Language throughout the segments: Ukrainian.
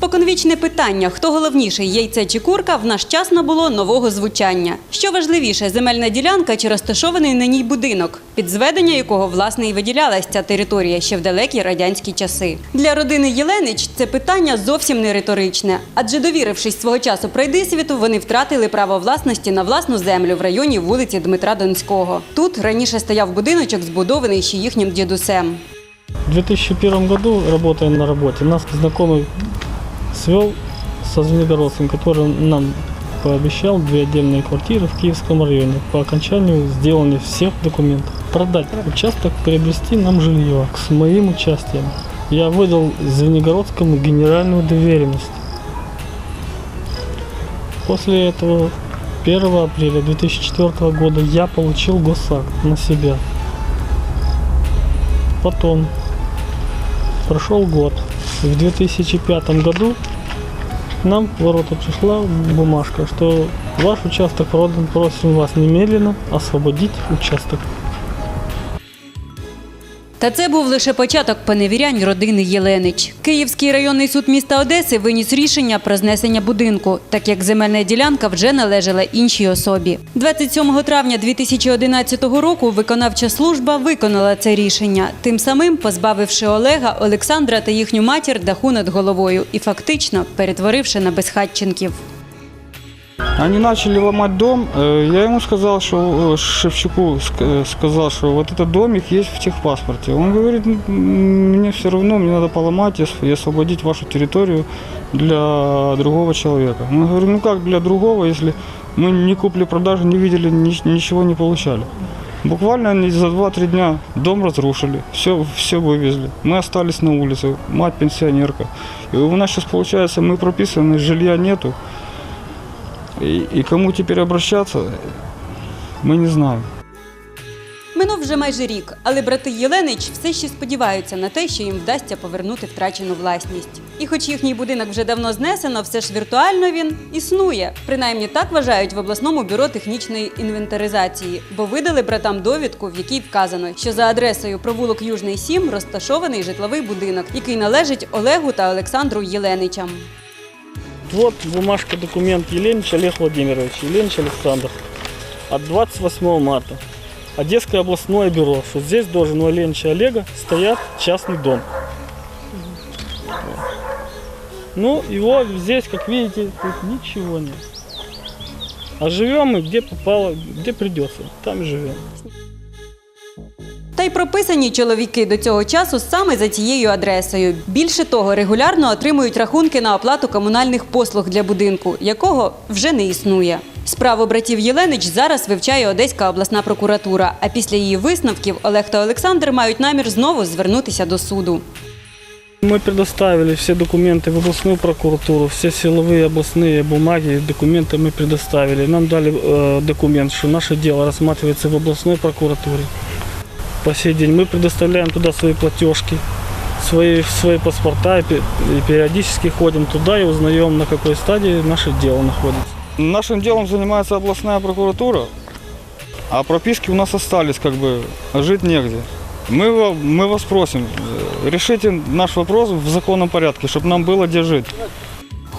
Споконвічне питання, хто головніший, яйце чи курка, в наш час набуло нового звучання. Що важливіше, земельна ділянка чи розташований на ній будинок, під зведення якого власне і виділялась ця територія ще в далекі радянські часи. Для родини Єленич це питання зовсім не риторичне, адже довірившись свого часу пройдисвіту, вони втратили право власності на власну землю в районі вулиці Дмитра Донського. Тут раніше стояв будиночок, збудований ще їхнім дідусем. В 2001 году, работая на работе, нас знакомый свел со Звенигородским, который нам пообещал две отдельные квартиры в Киевском районе по окончанию сделания всех документов. Продать участок, приобрести нам жилье с моим участием. Я выдал Звенигородскому генеральную доверенность. После этого 1 апреля 2004 года я получил госакт на себя. Потом прошел год. В 2005 году нам в ворота пришла бумажка, что ваш участок продан, просим вас немедленно освободить участок. Та це був лише початок поневірянь родини Єленич. Київський районний суд міста Одеси виніс рішення про знесення будинку, так як земельна ділянка вже належала іншій особі. 27 травня 2011 року виконавча служба виконала це рішення, тим самим позбавивши Олега, Олександра та їхню матір даху над головою і фактично перетворивши на безхатченків. Они начали ломать дом. Э, Я ему сказал, что э, Шевчуку ск- э, сказал, что вот этот домик есть в техпаспорте. Он говорит, «М, мне все равно, мне надо поломать и ос- и освободить вашу территорию для другого человека. Мы говорим, ну как для другого, если мы ни купли-продажи не видели, ни- ничего не получали. Буквально они за 2-3 дня дом разрушили, все, все вывезли. Мы остались на улице, мать пенсионерка. И у нас сейчас получается, мы прописаны, жилья нету. И, и кому теперь обращаться, мы не знаем. Минув вже майже рік, але брати Єленич все ще сподіваються на те, що їм вдасться повернути втрачену власність. І хоч їхній будинок вже давно знесено, все ж віртуально він існує. Принаймні так вважають в обласному бюро технічної інвентаризації, бо видали братам довідку, в якій вказано, що за адресою провулок Южний 7 розташований житловий будинок, який належить Олегу та Олександру Єленичам. Вот бумажка, документ Еленич Олег Владимирович, Еленич Александр. От 28 марта. Одесское областное бюро, что здесь должен у Еленича Олега стоять частный дом. Ну, его здесь, как видите, тут ничего нет. А живем мы где попало, где придется, там живем. Та й прописані чоловіки до цього часу саме за цією адресою. Більше того, регулярно отримують рахунки на оплату комунальних послуг для будинку, якого вже не існує. Справу братів Єленич зараз вивчає Одеська обласна прокуратура. А після її висновків Олег та Олександр мають намір знову звернутися до суду. Мы предоставили все документы в областную прокуратуру, все силовые областные бумаги, документы мы предоставили. Нам дали э, документ, что наше дело рассматривается в областной прокуратуре. По сей день мы предоставляем туда свои платежки, свои, свои паспорта и пе- и периодически ходим туда и узнаем, на какой стадии наше дело находится. Нашим делом занимается областная прокуратура, а прописки у нас остались, как бы, а жить негде. Мы, ва- мы вас просим, э, решите наш вопрос в законном порядке, чтобы нам было где жить.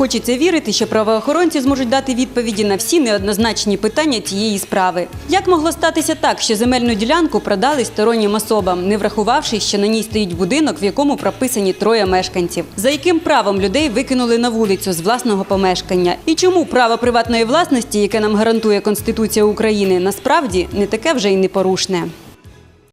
Хочеться вірити, що правоохоронці зможуть дати відповіді на всі неоднозначні питання цієї справи. Як могло статися так, що земельну ділянку продали стороннім особам, не врахувавши, що на ній стоїть будинок, в якому прописані троє мешканців? За яким правом людей викинули на вулицю з власного помешкання? І чому право приватної власності, яке нам гарантує Конституція України, насправді не таке вже й непорушне?